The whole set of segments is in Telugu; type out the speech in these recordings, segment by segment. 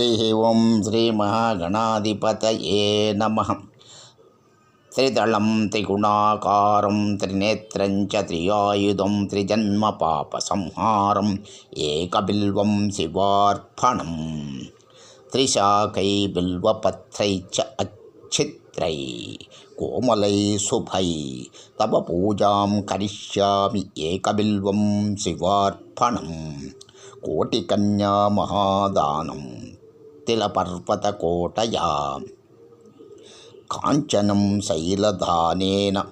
ஹரி ஓம் ஸ்ரீ மகாகணாதிபதயே நமகம் திரிதளம் திரிகுணாகாரம் திரிநேத்திரஞ்ச திரியாயுதம் திரிஜன்ம பாபசம்ஹாரம் ஏகபில்வம் சிவார்ப்பணம் திரிசாகை பில்வபத்ரை ச அச்சித்ரை கோமலை சுபை தவ பூஜாம் கரிஷ்யாமி ஏகபில்வம் சிவார்ப்பணம் கோட்டிகன்யா மகாதானம் కోటికన్యా మహాదానం తిలపర్వతకోటయా కాంచనం శైలధానేన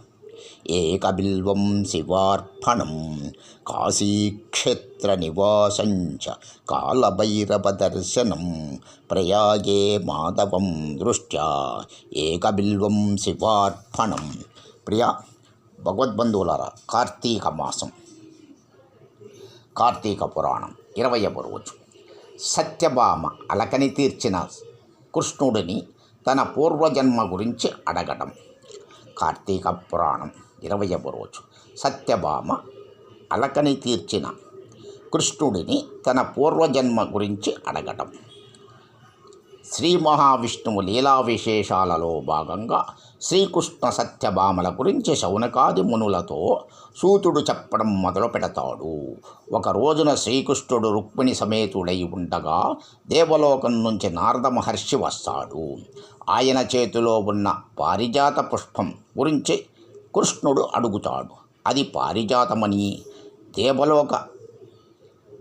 ఏకబిల్వం శివార్పణం కాశీక్షేత్రనివాసం చ కాలభైరవదర్శనం ప్రయాగే మాధవం దృష్ట్యా ఏకబిల్వం శివార్పణం. ప్రియా భగవద్బంధువులారా కార్తీక మాసం కార్తీక పురాణం ఇరవై రోజు. సత్యభామ అలకని తీర్చిన కృష్ణుడిని తన పూర్వజన్మ గురించి అడగడం కార్తీక పురాణం ఇరవయవ రోజు. సత్యభామ అలకని తీర్చిన కృష్ణుడిని తన పూర్వజన్మ గురించి అడగడం శ్రీ మహావిష్ణువు లీలా విశేషాలలో భాగంగా శ్రీకృష్ణ సత్యభామల గురించి శౌనకాది మునులతో సూతుడు చెప్పడం మొదలు పెడతాడు. ఒక రోజున శ్రీకృష్ణుడు రుక్మిణి సమేతుడై ఉండగా దేవలోకం నుంచి నారద మహర్షి వస్తాడు. ఆయన చేతిలో ఉన్న పారిజాత పుష్పం గురించి కృష్ణుడు అడుగుతాడు. అది పారిజాతమని దేవలోక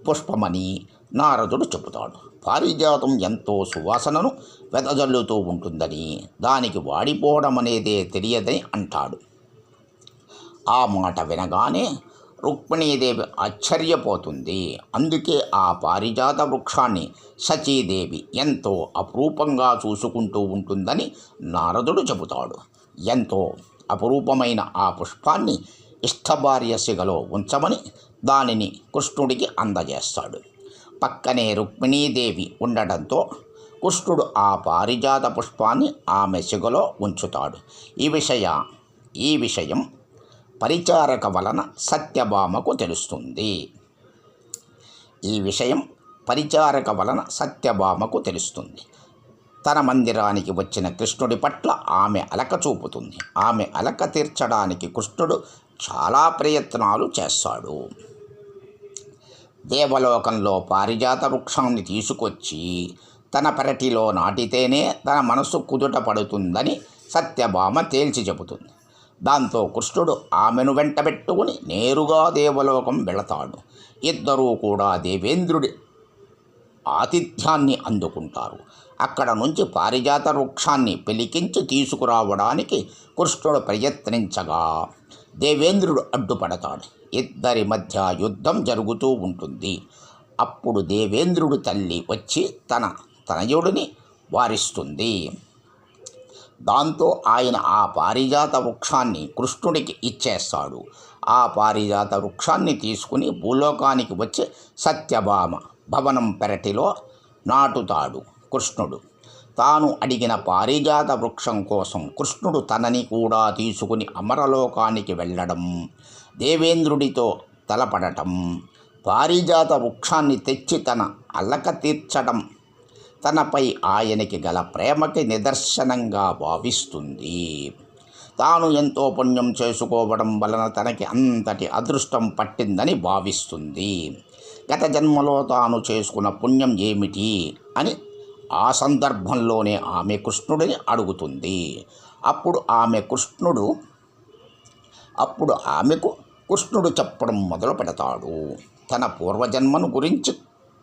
పుష్పమని నారదుడు చెబుతాడు. పారిజాతం ఎంతో సువాసనను వెదజల్లుతూ ఉంటుందని దానికి వాడిపోవడం అనేదే తెలియదని అంటాడు. ఆ మాట వినగానే రుక్మిణీదేవి ఆశ్చర్యపోతుంది. అందుకే ఆ పారిజాత వృక్షాన్ని సచీదేవి ఎంతో అపురూపంగా చూసుకుంటూ ఉంటుందని నారదుడు చెబుతాడు. ఎంతో అపురూపమైన ఆ పుష్పాన్ని ఇష్టభార్య సిగలో ఉంచమని దానిని కృష్ణుడికి అందజేస్తాడు. పక్కనే రుక్మిణీదేవి ఉండడంతో కృష్ణుడు ఆ పారిజాత పుష్పాన్ని ఆమె సిగలో ఉంచుతాడు. ఈ విషయ ఈ విషయం పరిచారక వలన సత్యభామకు తెలుస్తుంది. ఈ విషయం పరిచారక వలన సత్యభామకు తెలుస్తుంది. తన మందిరానికి వచ్చిన కృష్ణుడి పట్ల ఆమె అలక చూపుతుంది. ఆమె అలక తీర్చడానికి కృష్ణుడు చాలా ప్రయత్నాలు చేస్తాడు. దేవలోకంలో పారిజాత వృక్షాన్ని తీసుకొచ్చి తన పెరటిలో నాటితేనే తన మనసు కుదుట పడుతుందని సత్యభామ తేల్చి చెబుతుంది. దాంతో కృష్ణుడు ఆమెను వెంటబెట్టుకుని నేరుగా దేవలోకం వెళతాడు. ఇద్దరూ కూడా దేవేంద్రుడి ఆతిథ్యాన్ని అందుకుంటారు. అక్కడ నుంచి పారిజాత వృక్షాన్ని పెలికించి తీసుకురావడానికి కృష్ణుడు ప్రయత్నించగా దేవేంద్రుడు అడ్డుపడతాడు. ఇద్దరి మధ్య యుద్ధం జరుగుతూ ఉంటుంది. అప్పుడు దేవేంద్రుడు తల్లి వచ్చి తన తనయుడిని వారిస్తుంది. దాంతో ఆయన ఆ పారిజాత వృక్షాన్ని కృష్ణుడికి ఇచ్చేస్తాడు. ఆ పారిజాత వృక్షాన్ని తీసుకుని భూలోకానికి వచ్చి సత్యభామ భవనం పెరటిలో నాటుతాడు కృష్ణుడు. తాను అడిగిన పారిజాత వృక్షం కోసం కృష్ణుడు తనని కూడా తీసుకుని అమరలోకానికి వెళ్ళడం దేవేంద్రుడితో తలపడటం. పారిజాత వృక్షాన్ని తెచ్చి తన అల్లక తీర్చడం తనపై ఆయనకి గల ప్రేమకి నిదర్శనంగా భావిస్తుంది. తాను ఎంతో పుణ్యం చేసుకోవడం వలన తనకి అంతటి అదృష్టం పట్టిందని భావిస్తుంది. గత జన్మలో తాను చేసుకున్న పుణ్యం ఏమిటి అని ఆ సందర్భంలోనే ఆమె కృష్ణుడిని అడుగుతుంది. అప్పుడు ఆమె కృష్ణుడు అప్పుడు ఆమెకు కృష్ణుడు చెప్పడం మొదలు పెడతాడు. తన పూర్వజన్మను గురించి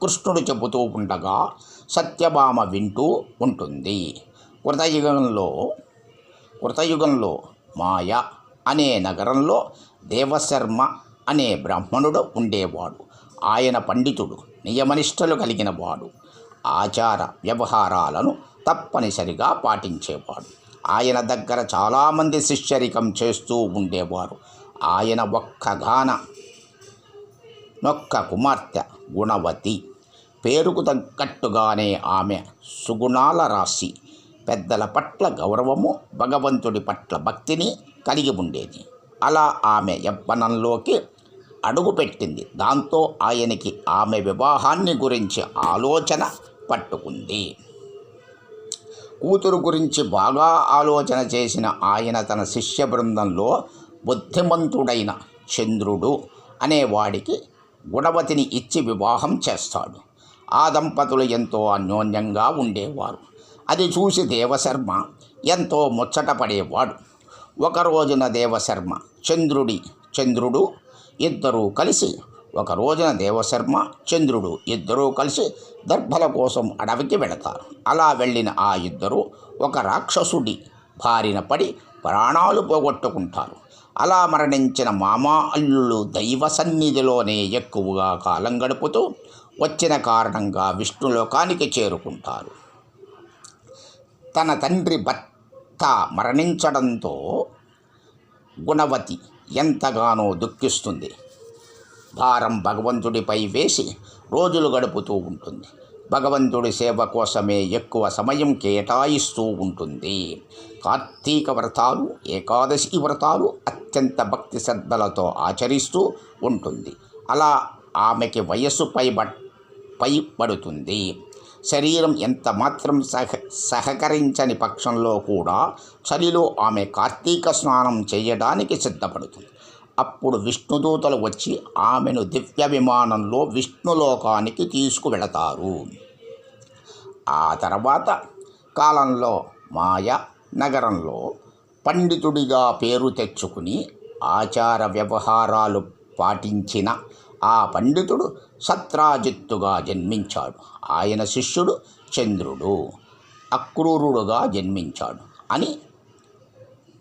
కృష్ణుడు చెబుతూ ఉండగా సత్యభామ వింటూ ఉంటుంది. కృతయుగంలో కృతయుగంలో మాయ అనే నగరంలో దేవశర్మ అనే బ్రాహ్మణుడు ఉండేవాడు. ఆయన పండితుడు నియమనిష్టలు కలిగిన వాడు ఆచార వ్యవహారాలను తప్పనిసరిగా పాటించేవాడు. ఆయన దగ్గర చాలామంది శిష్యరికం చేస్తూ ఉండేవారు. ఆయన ఒక్కగాన నొక్క కుమార్తె గుణవతి. పేరుకు తగ్గట్టుగానే ఆమె సుగుణాల రాశి. పెద్దల పట్ల గౌరవము భగవంతుడి పట్ల భక్తిని కలిగి ఉండేది. అలా ఆమె యవ్వనంలోకి అడుగుపెట్టింది దాంతో ఆయనకి ఆమె వివాహాన్ని గురించి ఆలోచన పట్టుకుంది. కూతురు గురించి బాగా ఆలోచన చేసిన ఆయన తన శిష్య బృందంలో బుద్ధిమంతుడైన చంద్రుడు అనేవాడికి గుణవతిని ఇచ్చి వివాహం చేస్తాడు. ఆ దంపతులు ఎంతో అన్యోన్యంగా ఉండేవారు. అది చూసి దేవశర్మ ఎంతో ముచ్చటపడేవాడు ఒక రోజున దేవశర్మ చంద్రుడి చంద్రుడు ఇద్దరూ కలిసి ఒక రోజున దేవశర్మ చంద్రుడు ఇద్దరూ కలిసి దర్భల కోసం అడవికి వెళతారు. అలా వెళ్ళిన ఆ ఇద్దరు ఒక రాక్షసుడి బారిన పడి ప్రాణాలు పోగొట్టుకుంటారు. అలా మరణించిన మామా అల్లుళ్ళు దైవ సన్నిధిలోనే ఎక్కువగా కాలం గడుపుతూ వచ్చిన కారణంగా విష్ణులోకానికి చేరుకుంటారు. తన తండ్రి భర్త మరణించడంతో గుణవతి ఎంతగానో దుఃఖిస్తుంది. భారం భగవంతుడిపై వేసి రోజులు గడుపుతూ ఉంటుంది. భగవంతుడి సేవ కోసమే ఎక్కువ సమయం కేటాయిస్తూ ఉంటుంది. కార్తీక వ్రతాలు ఏకాదశి వ్రతాలు అత్యంత భక్తి శ్రద్ధలతో ఆచరిస్తూ ఉంటుంది. అలా ఆమెకి వయస్సు పైబ పైబడుతుంది శరీరం ఎంత మాత్రం సహ సహకరించని పక్షంలో కూడా చలిలో ఆమె కార్తీక స్నానం చేయడానికి సిద్ధపడుతుంది. అప్పుడు విష్ణుదూతలు వచ్చి ఆమెను దివ్య విమానంలో విష్ణులోకానికి తీసుకువెళతారు. ఆ తర్వాత కాలంలో మాయ నగరంలో పండితుడిగా పేరు తెచ్చుకుని ఆచార వ్యవహారాలు పాటించిన ఆ పండితుడు సత్రాజిత్తుగా జన్మించాడు. ఆయన శిష్యుడు చంద్రుడు అక్రూరుడుగా జన్మించాడు అని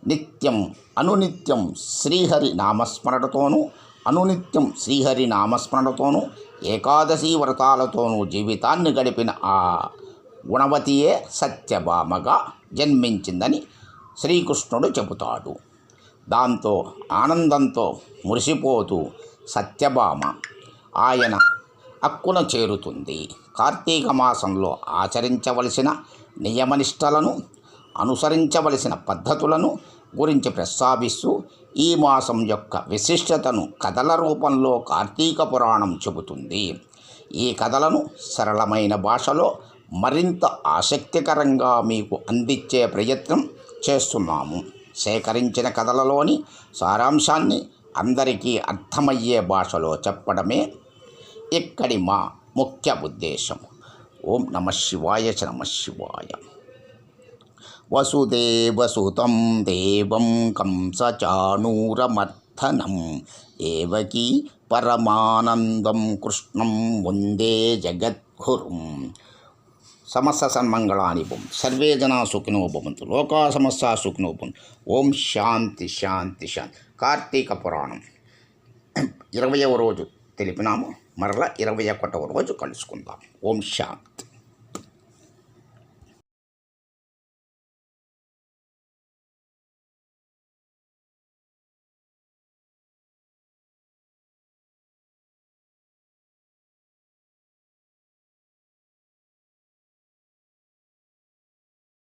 నిత్యం అనునిత్యం శ్రీహరి నామస్మరణతోనూ అనునిత్యం శ్రీహరి నామస్మరణతోనూ ఏకాదశి వ్రతాలతోనూ జీవితాన్ని గడిపిన ఆ గుణవతియే సత్యభామగా జన్మించిందని శ్రీకృష్ణుడు చెబుతాడు. దాంతో ఆనందంతో మురిసిపోతూ సత్యభామ ఆయన హక్కున చేరుతుంది. కార్తీక మాసంలో ఆచరించవలసిన నియమనిష్టలను అనుసరించవలసిన పద్ధతులను గురించి ప్రస్తావిస్తూ ఈ మాసం యొక్క విశిష్టతను కథల రూపంలో కార్తీక పురాణం చెబుతుంది. ఈ కథలను సరళమైన భాషలో మరింత ఆసక్తికరంగా మీకు అందించే ప్రయత్నం చేస్తున్నాము. సేకరించిన కథలలోని సారాంశాన్ని అందరికీ అర్థమయ్యే భాషలో చెప్పడమే ఇక్కడి మా ముఖ్య ఉద్దేశం. ఓం నమ శివాయ నమ శివాయ. వసుదేవసుతం దేవం కంసచాణూరమర్థనం. దేవకీ పరమానందం కృష్ణం వందే జగద్గురుం. సమస్త సన్మంగళాని భవం. సర్వే జనా సుఖినో భవంతు. లోకా సమస్త సుఖినో భవంతు. ఓం శాంతి శాంతి శాంతి. కార్తీక పురాణం. ఇరవయవ రోజు తెలిపినాము. మరల ఇరవై ఒకటవ రోజు కలుసుకుందాం. ఓం శాంతి.